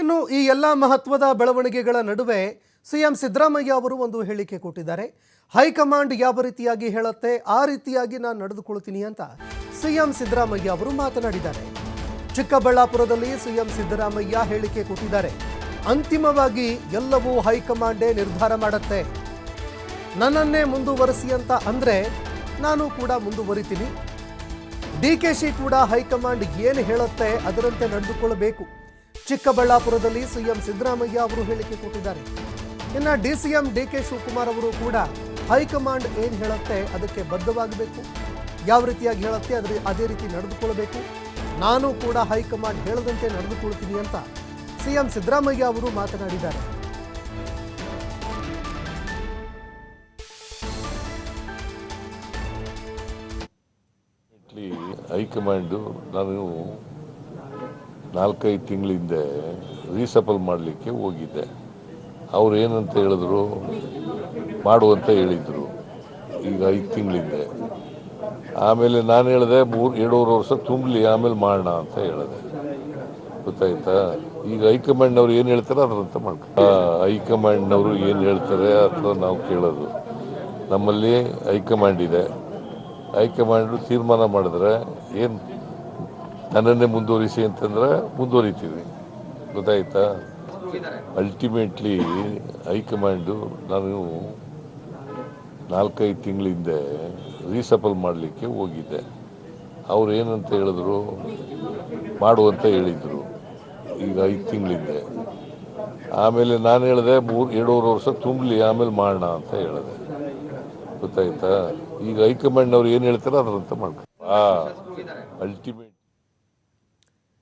ಇನ್ನು ಈ ಎಲ್ಲ ಮಹತ್ವದ ಬೆಳವಣಿಗೆಗಳ ನಡುವೆ ಸಿಎಂ ಸಿದ್ದರಾಮಯ್ಯ ಅವರು ಒಂದು ಹೇಳಿಕೆ ಕೊಟ್ಟಿದ್ದಾರೆ. ಹೈಕಮಾಂಡ್ ಯಾವ ರೀತಿಯಾಗಿ ಹೇಳುತ್ತೆ, ಆ ರೀತಿಯಾಗಿ ನಾನು ನಡೆದುಕೊಳ್ತೀನಿ ಅಂತ ಸಿಎಂ ಸಿದ್ದರಾಮಯ್ಯ ಅವರು ಮಾತನಾಡಿದ್ದಾರೆ. ಚಿಕ್ಕಬಳ್ಳಾಪುರದಲ್ಲಿ ಸಿಎಂ ಸಿದ್ದರಾಮಯ್ಯ ಹೇಳಿಕೆ ಕೊಟ್ಟಿದ್ದಾರೆ. ಅಂತಿಮವಾಗಿ ಎಲ್ಲವೂ ಹೈಕಮಾಂಡೇ ನಿರ್ಧಾರ ಮಾಡುತ್ತೆ. ನನ್ನನ್ನೇ ಮುಂದುವರಿಸಿ ಅಂತ ಅಂದರೆ ನಾನು ಕೂಡ ಮುಂದುವರಿತೀನಿ. ಡಿ ಕೆ ಶಿ ಕೂಡ ಹೈಕಮಾಂಡ್ ಏನು ಹೇಳುತ್ತೆ ಅದರಂತೆ ನಡೆದುಕೊಳ್ಳಬೇಕು ಚಿಕ್ಕಬಳ್ಳಾಪುರದಲ್ಲಿ ಸಿಎಂ ಸಿದ್ದರಾಮಯ್ಯ ಅವರು ಹೇಳಿಕೆ ಕೊಟ್ಟಿದ್ದಾರೆ. ಇನ್ನು D C M D K Shivakumar ಅವರು ಕೂಡ ಹೈಕಮಾಂಡ್ ಏನು ಹೇಳುತ್ತೆ ಅದಕ್ಕೆ ಬದ್ಧವಾಗಬೇಕು. ಯಾವ ರೀತಿಯಾಗಿ ಹೇಳುತ್ತೆ ಅದ್ರ ಅದೇ ರೀತಿ ನಡೆದುಕೊಳ್ಳಬೇಕು. ನಾನು ಕೂಡ ಹೈಕಮಾಂಡ್ ಹೇಳದಂತೆ ನಡೆದುಕೊಳ್ತೀನಿ ಅಂತ ಸಿಎಂ ಸಿದ್ದರಾಮಯ್ಯ ಅವರು ಮಾತನಾಡಿದ್ದಾರೆ. ಹೈಕಮಾಂಡು ನಾನು ನಾಲ್ಕೈದು ತಿಂಗಳ ಹಿಂದೆ ರೀಸಫಲ್ ಮಾಡಲಿಕ್ಕೆ ಹೋಗಿದ್ದೆ. ಅವ್ರು ಏನಂತ ಹೇಳಿದ್ರು? ಮಾಡುವಂತ ಹೇಳಿದ್ರು. ಈಗ ಐದು ತಿಂಗಳಿಂದೆ. ಆಮೇಲೆ ನಾನು ಹೇಳಿದೆ, ಮೂರು, ಎರಡೂವರೆ ವರ್ಷ ತುಂಬಲಿ, ಆಮೇಲೆ ಮಾಡೋಣ ಅಂತ ಹೇಳಿದೆ. ಗೊತ್ತಾಯ್ತಾ? ಈಗ ಹೈಕಮಾಂಡ್ನವ್ರು ಏನು ಹೇಳ್ತಾರೆ ಅದರಂತ ಮಾಡ್ಕೊ ಹೈಕಮಾಂಡ್ನವರು ಏನು ಹೇಳ್ತಾರೆ ಅಥವಾ ನಾವು ಕೇಳೋದು. ನಮ್ಮಲ್ಲಿ ಹೈಕಮಾಂಡ್ ಇದೆ. ಹೈಕಮಾಂಡ್ ತೀರ್ಮಾನ ಮಾಡಿದ್ರೆ ಏನು ನನ್ನನ್ನೇ ಮುಂದುವರಿಸಿ ಅಂತಂದ್ರೆ ಮುಂದುವರಿತೀವಿ. ಗೊತ್ತಾಯ್ತಾ? ಅಲ್ಟಿಮೇಟ್ಲಿ ಹೈಕಮಾಂಡು ನಾನು ನಾಲ್ಕೈದು ತಿಂಗಳ ಹಿಂದೆ ರೀಸಫಲ್ ಮಾಡಲಿಕ್ಕೆ ಹೋಗಿದ್ದೆ. ಅವ್ರು ಏನಂತ ಹೇಳಿದ್ರು? ಮಾಡುವಂತ ಹೇಳಿದರು. ಈಗ ಐದು ತಿಂಗಳಿಂದೆ. ಆಮೇಲೆ ನಾನು ಹೇಳಿದೆ, ಮೂರು, ಎರಡೂವರೆ ವರ್ಷ ತುಂಬಲಿ, ಆಮೇಲೆ ಮಾಡೋಣ ಅಂತ ಹೇಳಿದೆ. ಗೊತ್ತಾಯ್ತಾ? ಈಗ ಹೈಕಮಾಂಡ್ನವ್ರು ಏನು ಹೇಳ್ತಾರೆ ಅದರಂತ ಮಾಡ್ಕೊ ಆ ಅಲ್ಟಿಮೇಟ್